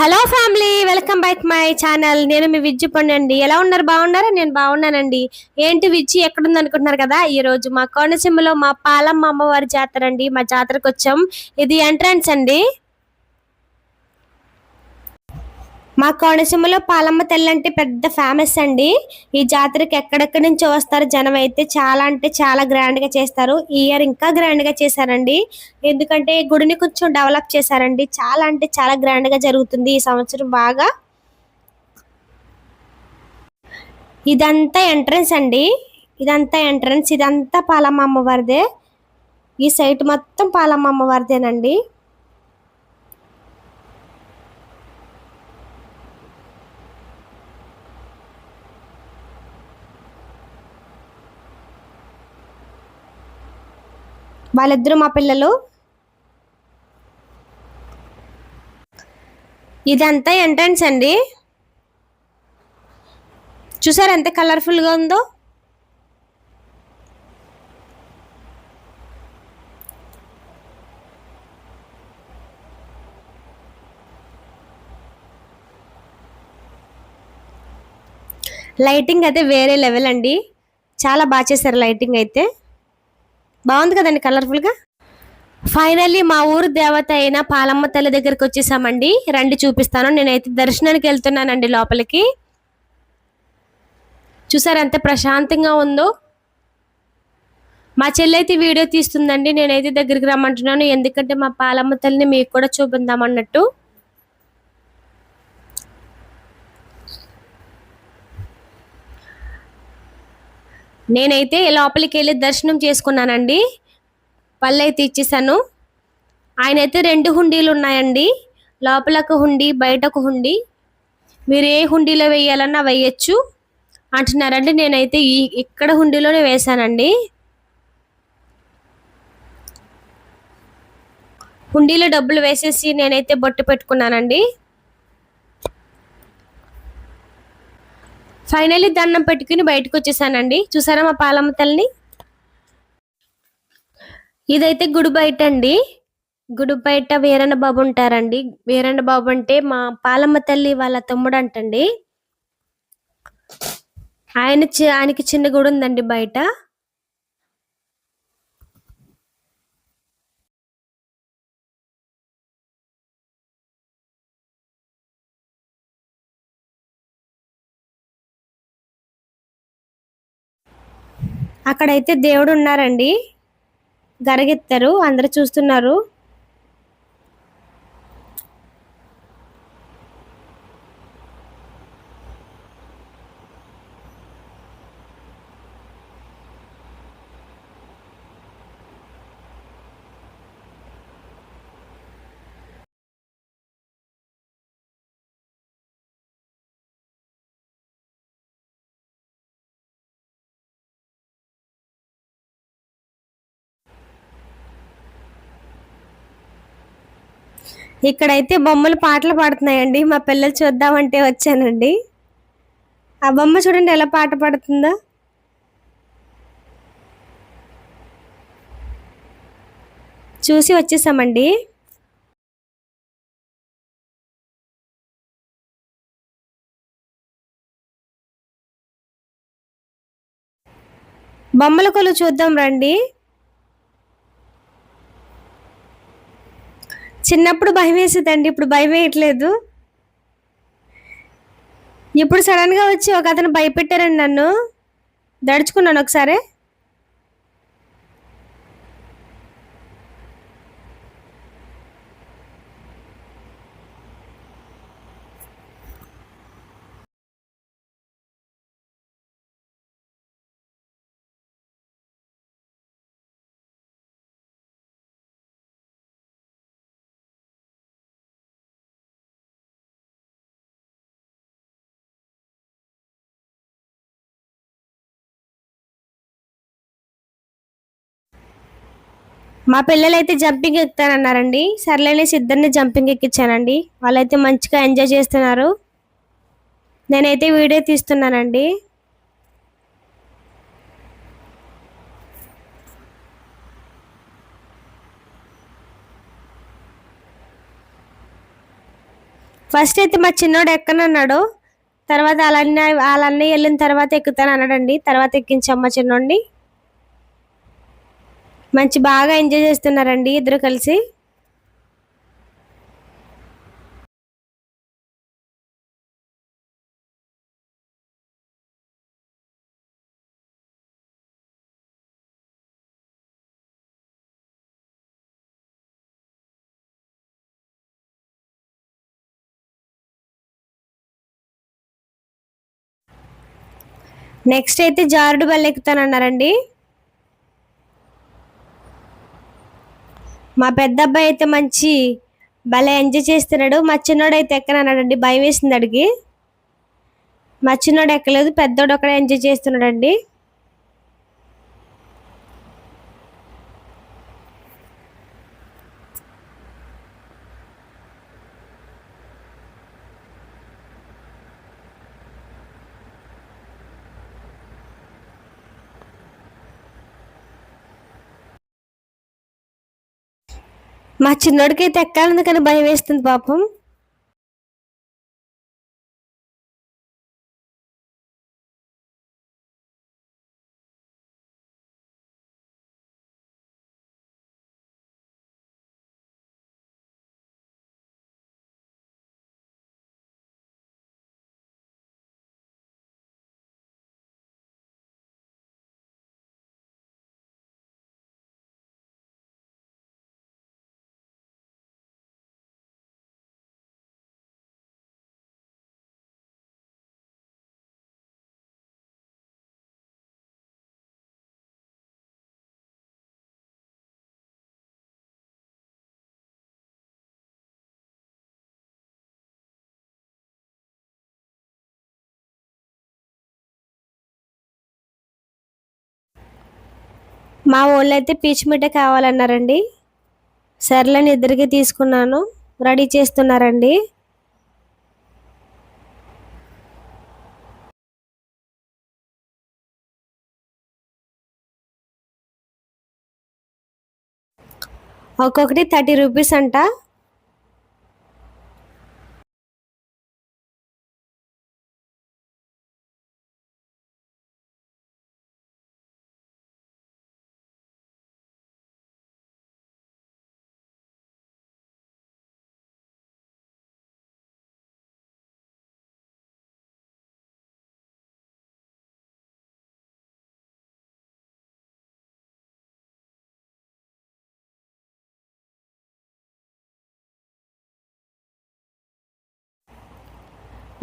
Hello family welcome back my channel. నేను మీ విజ్జు పండండి అండి ఎలా ఉన్నారు? బాగున్నారా? నేను బాగున్నానండి. ఏంటి విజ్జి? ఎక్కడుంది అనుకుంటున్నారు కదా ఈరోజు మా కోనసీమలో మా పాలమ్మ అమ్మవారి జాతర అండి. మా జాతరకు వచ్చాం. ఇది ఎంట్రన్స్ అండి. మా కోనసీమలో పాలమ్మ తల్లి అంటే పెద్ద ఫేమస్ అండి. ఈ జాతరకి ఎక్కడెక్కడి నుంచి వస్తారు జనం అయితే చాలా అంటే చాలా గ్రాండ్గా చేస్తారు. ఈ ఇయర్ ఇంకా గ్రాండ్గా చేశారండి. ఎందుకంటే గుడిని కొంచెం డెవలప్ చేశారండి. చాలా అంటే చాలా గ్రాండ్గా జరుగుతుంది ఈ సంవత్సరం బాగా. ఇదంతా ఎంట్రన్స్ అండి. ఇదంతా ఎంట్రన్స్ ఇదంతా పాలమ్మ అమ్మవారిదే. ఈ సైట్ మొత్తం పాలమ్మ అమ్మవారిదేనండి. వాళ్ళిద్దరు మా పిల్లలు. ఇదంతా ఎంట్రన్స్ అండి. చూసారు ఎంత కలర్ఫుల్గా ఉందో? లైటింగ్ అయితే వేరే లెవెల్ అండి. చాలా బాగా చేశారు లైటింగ్ అయితే. బాగుంది కదండి కలర్ఫుల్గా? ఫైనల్లీ మా ఊరు దేవత అయిన పాలమ్మ తల్లి దగ్గరికి వచ్చేసామండి. రండి చూపిస్తాను. నేనైతే దర్శనానికి వెళ్తున్నానండి లోపలికి. చూసారు ఎంత ప్రశాంతంగా ఉందో? మా చెల్లి అయితే వీడియో తీస్తుందండి. నేనైతే దగ్గరికి రమ్మంటున్నాను. ఎందుకంటే మా పాలమ్మ తల్లిని మీకు కూడా చూపిద్దాం నేనైతే లోపలికి వెళ్ళి దర్శనం చేసుకున్నానండి. పళ్ళు అయితే ఇచ్చేసాను ఆయన అయితే రెండు హుండీలు ఉన్నాయండి లోపలకు హుండీ బయటకు హుండీ. మీరు ఏ హుండీలో వేయాలన్నా వేయచ్చు. అంటున్నారండి నేనైతే ఈ ఇక్కడ హుండీలోనే వేశానండి. హుండీలో డబ్బులు వేసేసి నేనైతే బొట్టు పెట్టుకున్నానండి. ఫైనల్లీ దండం పెట్టుకుని బయటకు వచ్చేసానండి. చూసారా మా పాలమ్మ తల్లిని ఇదైతే గుడి బయట అండి. గుడి బయట వీరన్న బాబు ఉంటారండి. వీరన్న బాబు అంటే మా పాలమ్మ తల్లి వాళ్ళ తమ్ముడు అంటండి. ఆయన చి- ఆయనకి చిన్న గుడి ఉందండి బయట. అక్కడైతే దేవుడు ఉన్నారండి గరగెత్తారు అందరు చూస్తున్నారు. ఇక్కడైతే బొమ్మలు పాటలు పాడుతున్నాయండి. మా పిల్లలు చూద్దామంటే వచ్చానండి. ఆ బొమ్మ చూడండి ఎలా పాట పాడుతుందో. చూసి వచ్చేసామండి. బొమ్మల కొలు చూద్దాం రండి. చిన్నప్పుడు భయం వేసేదండి ఇప్పుడు భయం వేయట్లేదు ఇప్పుడు సడన్గా వచ్చి ఒక అతను భయపెట్టారండి నన్ను. దడుచుకున్నాను ఒకసారి. మా పిల్లలైతే జంపింగ్ ఎక్కుతానన్నారండి సర్లేనేసి ఇద్దరిని జంపింగ్ ఎక్కించానండి వాళ్ళైతే మంచిగా ఎంజాయ్ చేస్తున్నారు. నేనైతే వీడియో తీస్తున్నానండి. ఫస్ట్ అయితే మా చిన్నోడు ఎక్కనన్నాడు. తర్వాత వాళ్ళన్న వాళ్ళన్నీ వెళ్ళిన తర్వాత ఎక్కుతాను అన్నాడండి తర్వాత ఎక్కించాం మా చిన్నోడిని. మంచి బాగా ఎంజాయ్ చేస్తున్నారండి ఇద్దరు కలిసి. నెక్స్ట్ అయితే జారుడు బల్ల ఎక్కుతానన్నారండి మా పెద్ద అబ్బాయి అయితే మంచి భలే ఎంజాయ్ చేస్తున్నాడు. మా చిన్నోడు అయితే ఎక్కనన్నాడండి? భయం వేసింది అడిగి. మా చిన్నోడు ఎక్కలేదు పెద్దోడు ఒకడే ఎంజాయ్ చేస్తున్నాడండి. మా చిన్నోడికి అయితే ఎక్కాలని కానీ భయం వేస్తుంది పాపం. మా వాళ్ళు అయితే పీచు మిఠాయి కావాలన్నారండి. సర్లని ఇద్దరికి తీసుకున్నాను. రెడీ చేస్తున్నారండి. ఒక్కొక్కటి థర్టీ రూపీస్ అంట.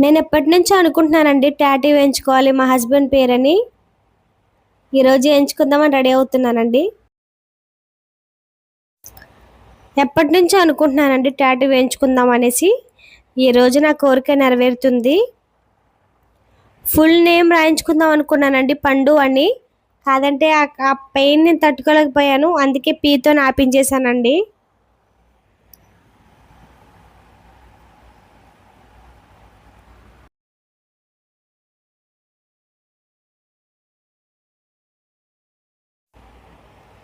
నేను ఎప్పటి నుంచో అనుకుంటున్నానండి టాటూ వేయించుకోవాలి మా హస్బెండ్ పేరని. ఈరోజు వేయించుకుందామని రెడీ అవుతున్నానండి. ఎప్పటి నుంచో అనుకుంటున్నానండి ట్యాటీ వేయించుకుందాం అనేసి. ఈరోజు నా కోరిక నెరవేరుతుంది. ఫుల్ నేమ్ రాయించుకుందాం అనుకున్నానండి పండు అని. కాదంటే ఆ పెయిన్ నేను తట్టుకోలేకపోయాను అందుకే పీతో నాపించేశానండి.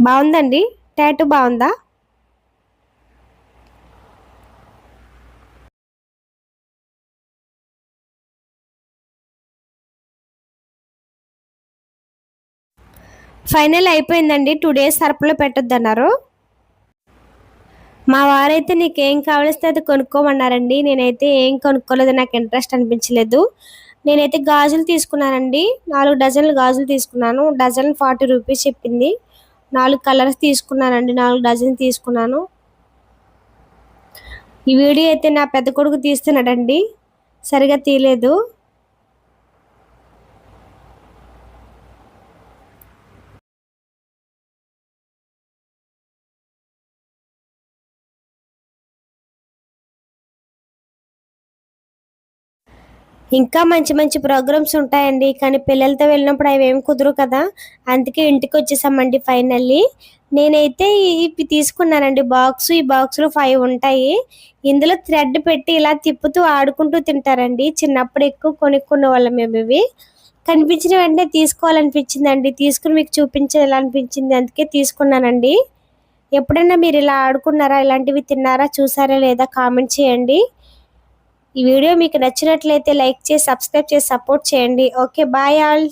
బాగుందండి? టాటూ బాగుందా? ఫైనల్ అయిపోయిందండి. టూ డేస్ సరుపులో పెట్టొద్దన్నారు. మా వారైతే నీకు ఏం కావలిస్తే అది కొనుక్కోమన్నారండి. నేనైతే ఏం కొనుక్కోలేదు నాకు ఇంట్రెస్ట్ అనిపించలేదు. నేనైతే గాజులు తీసుకున్నానండి. నాలుగు డజన్లు గాజులు తీసుకున్నాను. డజన్ ఫార్టీ రూపీస్ చెప్పింది. నాలుగు కలర్స్ తీసుకున్నానండి నాలుగు డజన్ తీసుకున్నాను. ఈ వీడియో అయితే నా పెద్ద కొడుకు తీస్తున్నాడండి. సరిగా తీయలేదు. ఇంకా మంచి మంచి ప్రోగ్రామ్స్ ఉంటాయండి. కానీ పిల్లలతో వెళ్ళినప్పుడు అవి ఏమి కుదరు కదా. అందుకే ఇంటికి వచ్చేసామండి ఫైనల్లీ. నేనైతే ఇవి తీసుకున్నానండి. బాక్స్ ఈ బాక్స్లో ఫైవ్ ఉంటాయి. ఇందులో థ్రెడ్ పెట్టి ఇలా తిప్పుతూ ఆడుకుంటూ తింటారండి. చిన్నప్పుడు ఎక్కువ కొనుక్కునే వాళ్ళం మేము ఇవి. కనిపించిన వెంటనే తీసుకోవాలనిపించిందండి. తీసుకుని మీకు చూపించాలనిపించింది. అందుకే తీసుకున్నానండి. ఎప్పుడైనా మీరు ఇలా ఆడుకున్నారా? ఇలాంటివి తిన్నారా? చూసారా లేదా? కామెంట్ చేయండి. ఈ వీడియో మీకు నచ్చినట్లయితే లైక్ చేసి సబ్స్క్రైబ్ చేసి సపోర్ట్ చేయండి. Okay bye all.